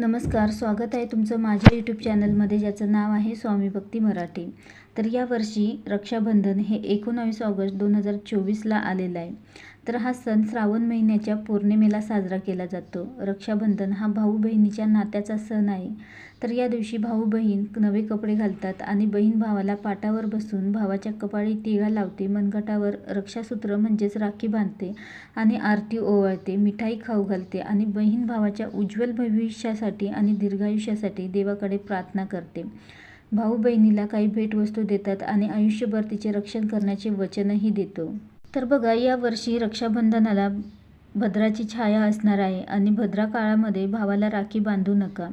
नमस्कार स्वागत आहे तुमचं माझ्या यूट्यूब चॅनलमध्ये ज्याचं नाव आहे स्वामी भक्ती मराठी. तर यावर्षी रक्षाबंधन हे एकोणावीस ऑगस्ट दोन हजार चोवीसला आलेलं आहे. तर हा सण श्रावण महिन्याच्या पौर्णिमेला साजरा केला जातो. रक्षाबंधन हा भाऊ बहिणीच्या नात्याचा सण आहे. तर या दिवशी भाऊ बहीण नवे कपडे घालतात आणि बहीण भावाला पाटावर बसून भावाच्या कपाळी तिळा लावते मनगटावर रक्षासूत्र म्हणजेच राखी बांधते आणि आरती ओवाळते मिठाई खाऊ घालते आणि बहीण भावाच्या उज्ज्वल भविष्यासाठी आणि दीर्घायुष्यासाठी देवाकडे प्रार्थना करते. भाऊ बहिणीला काही भेटवस्तू देतात आणि आयुष्यभर तिचे रक्षण करण्याचे वचनही देतो. तर बघा या वर्षी रक्षाबंधनाला भद्राची छाया असणार आहे आणि भद्रा काळामध्ये भावाला राखी बांधू नका.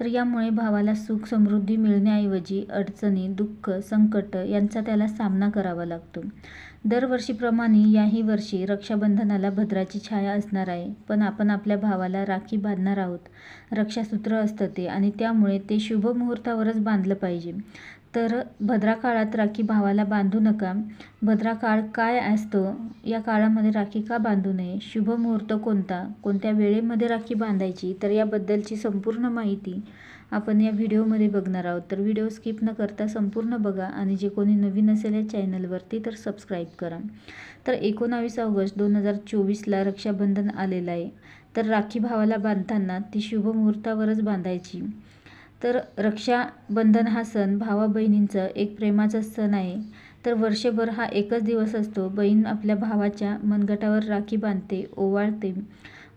तर यामुळे भावाला सुख समृद्धी मिळण्याऐवजी अडचणी दुःख संकट यांचा त्याला सामना करावा लागतो. दरवर्षीप्रमाणे याही वर्षी रक्षाबंधनाला भद्राची छाया असणार आहे. पण आपण आपल्या भावाला राखी बांधणार आहोत. रक्षासूत्र असतं ते आणि त्यामुळे ते शुभ मुहूर्तावरच बांधलं पाहिजे. तर भद्रा काळात राखी भावाला बांधू नका. भद्रा काळ काय असतो? या काळामध्ये राखी का बांधू नये? शुभ मुहूर्त कोणता? कोणत्या वेळेमध्ये राखी बांधायची? तर याबद्दलची संपूर्ण माहिती आपण या व्हिडिओमध्ये बघणार आहोत. तर व्हिडिओ स्किप न करता संपूर्ण बघा आणि जे कोणी नवीन असेल या चॅनलवरती तर सबस्क्राईब करा. तर एकोणावीस ऑगस्ट दोन हजार चोवीसला रक्षाबंधन आलेलं आहे. तर राखी भावाला बांधताना ती शुभ मुहूर्तावरच बांधायची. तर रक्षाबंधन हा सण भावा बहिणींचं एक प्रेमाचा सण आहे. तर वर्षभर हा एकच दिवस असतो. बहीण आपल्या भावाच्या मनगटावर राखी बांधते ओवाळते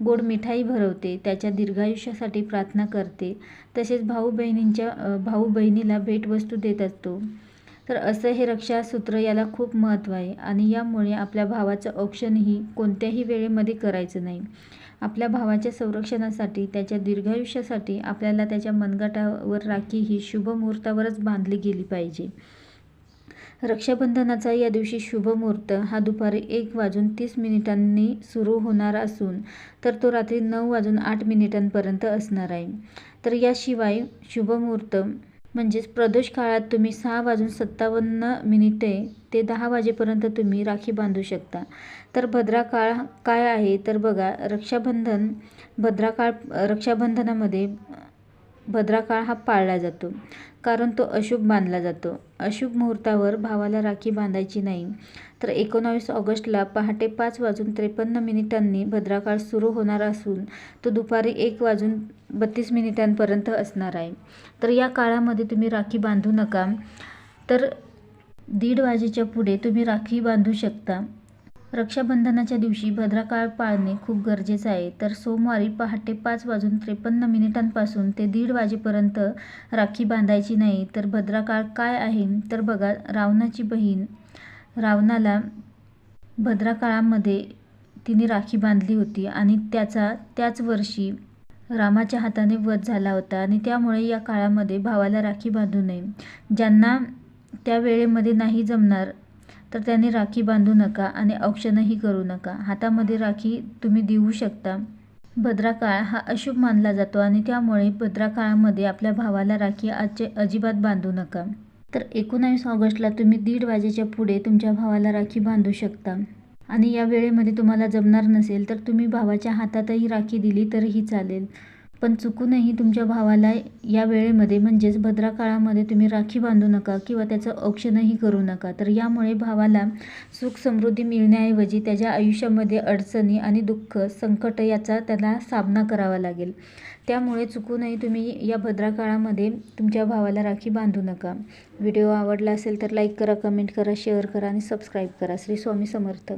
गोड मिठाई भरवते त्याच्या दीर्घायुष्यासाठी प्रार्थना करते. तसेच भाऊ बहिणींच्या भाऊ बहिणीला भेटवस्तू देत असतो. तर असं हे रक्षासूत्र याला खूप महत्त्व आहे आणि यामुळे आपल्या भावाचं औक्षणही कोणत्याही वेळेमध्ये करायचं नाही. आपल्या भावाच्या संरक्षणासाठी त्याच्या दीर्घायुष्यासाठी आपल्याला त्याच्या मनगटावर राखी ही शुभ मुहूर्तावरच बांधली गेली पाहिजे. रक्षाबंधनाचा या दिवशी शुभ मुहूर्त हा दुपारी एक वाजून तीस मिनिटांनी सुरू होणार असून तर तो रात्री नऊ वाजून आठ मिनिटांपर्यंत असणार आहे. तर याशिवाय शुभ मुहूर्त म्हणजेच प्रदोष काळात तुम्ही सहा वाजून सत्तावन्न मिनिटे ते दहा वाजेपर्यंत तुम्ही राखी बांधू शकता. तर भद्रा काळ काय आहे? तर बघा रक्षाबंधन भद्रा काळ रक्षाबंधनामध्ये भद्राकाळ हा पाळला जातो कारण तो अशुभ मानला जातो. अशुभ मुहूर्तावर भावाला राखी बांधायची नाही. तर एकोणावीस ऑगस्टला पहाटे पाच वाजून त्रेपन्न मिनिटांनी भद्राकाळ सुरू होणार असून तो दुपारी एक वाजून बत्तीस मिनिटांपर्यंत असणार आहे. तर या काळामध्ये तुम्ही राखी बांधू नका. तर दीड वाजेच्या पुढे तुम्ही राखी बांधू शकता. रक्षाबंधनाच्या दिवशी भद्राकाळ पाळणे खूप गरजेचं आहे. तर सोमवारी पहाटे पाच वाजून त्रेपन्न मिनिटांपासून ते दीड वाजेपर्यंत राखी बांधायची नाही. तर भद्राकाळ काय आहे? तर बघा रावणाची बहीण रावणाला भद्राकाळामध्ये तिने राखी बांधली होती आणि त्याचा त्याच वर्षी रामाच्या हाताने वध झाला होता आणि त्यामुळे या काळामध्ये भावाला राखी बांधू नये. ज्यांना त्या वेळेमध्ये नाही जमणार तर त्यांनी राखी बांधू नका आणि औक्षणही करू नका. हातामध्ये राखी तुम्ही देऊ शकता. भद्राकाळ हा अशुभ मानला जातो आणि त्यामुळे भद्राकाळामध्ये आपल्या भावाला राखी आजचे अजिबात बांधू नका. तर एकोणावीस ऑगस्टला तुम्ही दीड वाजेच्या पुढे तुमच्या भावाला राखी बांधू शकता. आणि या वेळेमध्ये तुम्हाला जमणार नसेल तर तुम्ही भावाच्या हातातही राखी दिली तरीही चालेल. पण चुकूनही तुमच्या भावाला या वेळेमध्ये म्हणजेच भद्रा काळामध्ये तुम्ही राखी बांधू नका किंवा त्याचं औक्षणही करू नका. तर यामुळे भावाला सुख समृद्धी मिळण्याऐवजी त्याच्या आयुष्यामध्ये अडचणी आणि दुःख संकट याचा त्याला सामना करावा लागेल. त्यामुळे चुकूनही तुम्ही या भद्रा काळामध्ये तुमच्या भावाला राखी बांधू नका. व्हिडिओ आवडला असेल तर लाईक करा कमेंट करा शेअर करा आणि सबस्क्राईब करा. श्री स्वामी समर्थ.